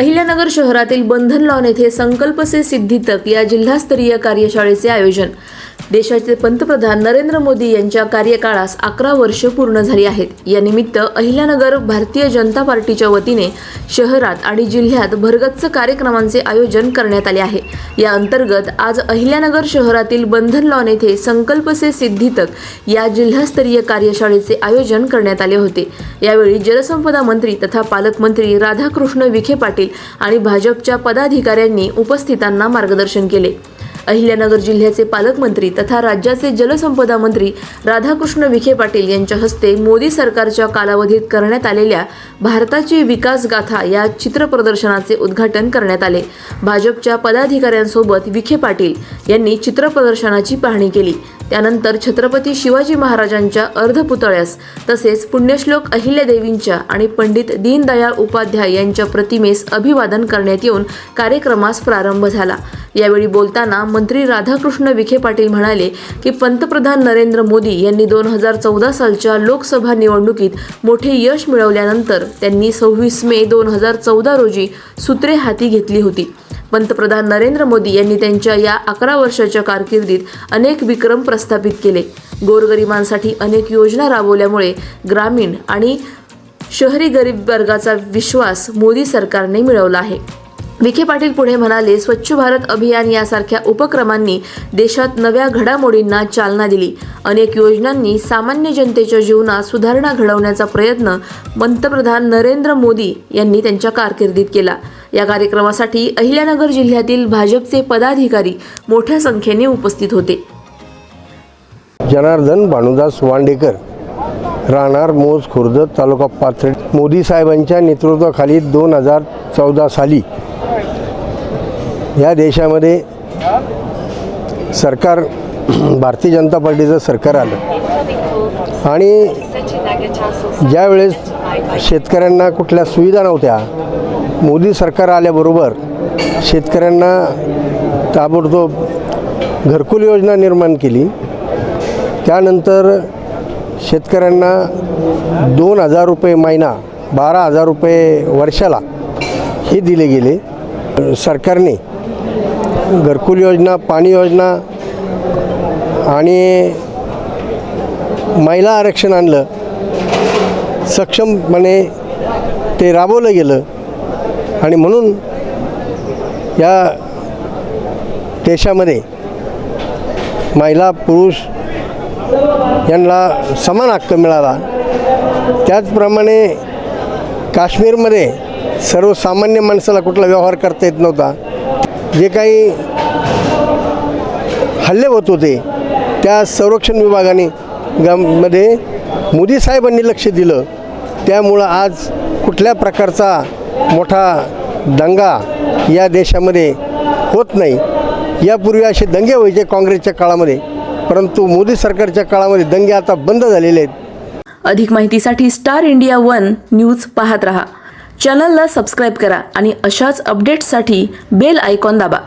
अहिल्यानगर शहरातील बंधन लॉन येथे संकल्प से सिद्धितक या जिल्हास्तरीय कार्यशाळेचे आयोजन. देशाचे पंतप्रधान नरेंद्र मोदी यांच्या कार्यकाळास अकरा वर्ष पूर्ण झाली आहेत. या निमित्त अहिल्यानगर भारतीय जनता पार्टीच्या वतीने शहरात आणि जिल्ह्यात भरगच्च कार्यक्रमांचे आयोजन करण्यात आले आहे. या अंतर्गत आज अहिल्यानगर शहरातील बंधन लॉन येथे संकल्प से सिद्धितक या जिल्हास्तरीय कार्यशाळेचे आयोजन करण्यात आले होते. यावेळी जलसंपदा मंत्री तथा पालकमंत्री राधाकृष्ण विखे पाटील आणि भाजपच्या पदाधिकाऱ्यांनी उपस्थितांना मार्गदर्शन केले. अहिल्यानगर जिल्ह्याचे पालकमंत्री तथा राज्याचे जलसंपदा मंत्री राधाकृष्ण विखे पाटील यांच्या हस्ते मोदी सरकारच्या कालावधीत करण्यात आलेल्या भारताची विकास गाथा या चित्रप्रदर्शनाचे उद्घाटन करण्यात आले. भाजपच्या पदाधिकाऱ्यांसोबत विखे पाटील यांनी चित्रप्रदर्शनाची पाहणी केली. त्यानंतर छत्रपती शिवाजी महाराजांच्या अर्धपुतळ्यास तसेच पुण्यश्लोक अहिल्यादेवींच्या आणि पंडित दीनदयाळ उपाध्याय यांच्या प्रतिमेस अभिवादन करण्यात येऊन कार्यक्रमास प्रारंभ झाला. यावेळी बोलताना मंत्री राधाकृष्ण विखे पाटील म्हणाले की पंतप्रधान नरेंद्र मोदी यांनी दोन हजार चौदा सालच्या लोकसभा निवडणुकीत मोठे यश मिळवल्यानंतर त्यांनी सव्वीस मे दोन हजार चौदा रोजी सूत्रे हाती घेतली होती. पंतप्रधान नरेंद्र मोदी यांनी त्यांच्या या अकरा वर्षाच्या कारकिर्दीत अनेक विक्रम प्रस्थापित केले. गोरगरिबांसाठी अनेक योजना राबवल्यामुळे ग्रामीण आणि शहरी गरीब वर्गाचा विश्वास मोदी सरकारने मिळवला आहे. विखे पाटील पुढे म्हणाले स्वच्छ भारत अभियान यासारख्या उपक्रमांनी देशात नव्या घडामोडींना चालना दिली. अनेक योजनांनी सामान्य जनतेच्या जीवनात सुधारणा घडवण्याचा प्रयत्न पंतप्रधान नरेंद्र मोदी यांनी त्यांच्या कारकिर्दीत केला. या कार्यक्रमासाठी अहिल्यानगर जिल्ह्यातील भाजपचे पदाधिकारी मोठ्या संख्येने उपस्थित होते. जनार्दन भानुदास वांडेकर राहणार मोज खुर्द तालुका पाथर्डी मोदी साहेबांच्या नेतृत्वाखाली दोन हजार चौदा साली या देशामध्ये सरकार भारतीय जनता पार्टीचं सरकार आलं. आणि ज्यावेळेस शेतकऱ्यांना कुठल्या सुविधा नव्हत्या मोदी सरकार आल्याबरोबर शेतकऱ्यांना ताबडतोब घरकुल योजना निर्माण केली. त्यानंतर शेतकऱ्यांना दोन हजार रुपये महिना बारा हजार रुपये वर्षाला हे दिले गेले. सरकारने घरकुल योजना पाणी योजना आणि महिला आरक्षण आणलं. सक्षमपणे ते राबवलं गेलं. आणि म्हणून या देशामध्ये महिला पुरुष यांना समान हक्क मिळाला. त्याचप्रमाणे काश्मीरमध्ये सर्वसामान्य माणसाला कुठला व्यवहार करता येत नव्हता. जे काही हल्ले होत होते त्या संरक्षण विभागाने मध्ये मोदी साहेबांनी लक्ष दिलं. त्यामुळं आज कुठल्या प्रकारचा मोठा दंगा या देशामध्ये होत नाही. यापूर्वी असे दंगे व्हायचे काँग्रेसच्या काळामध्ये परंतु मोदी सरकारच्या काळामध्ये दंगे आता बंद झालेले आहेत. अधिक माहितीसाठी स्टार इंडिया वन न्यूज पाहत रहा. चॅनलला सबस्क्राईब करा आणि अशाच अपडेट्ससाठी बेल आयकॉन दाबा.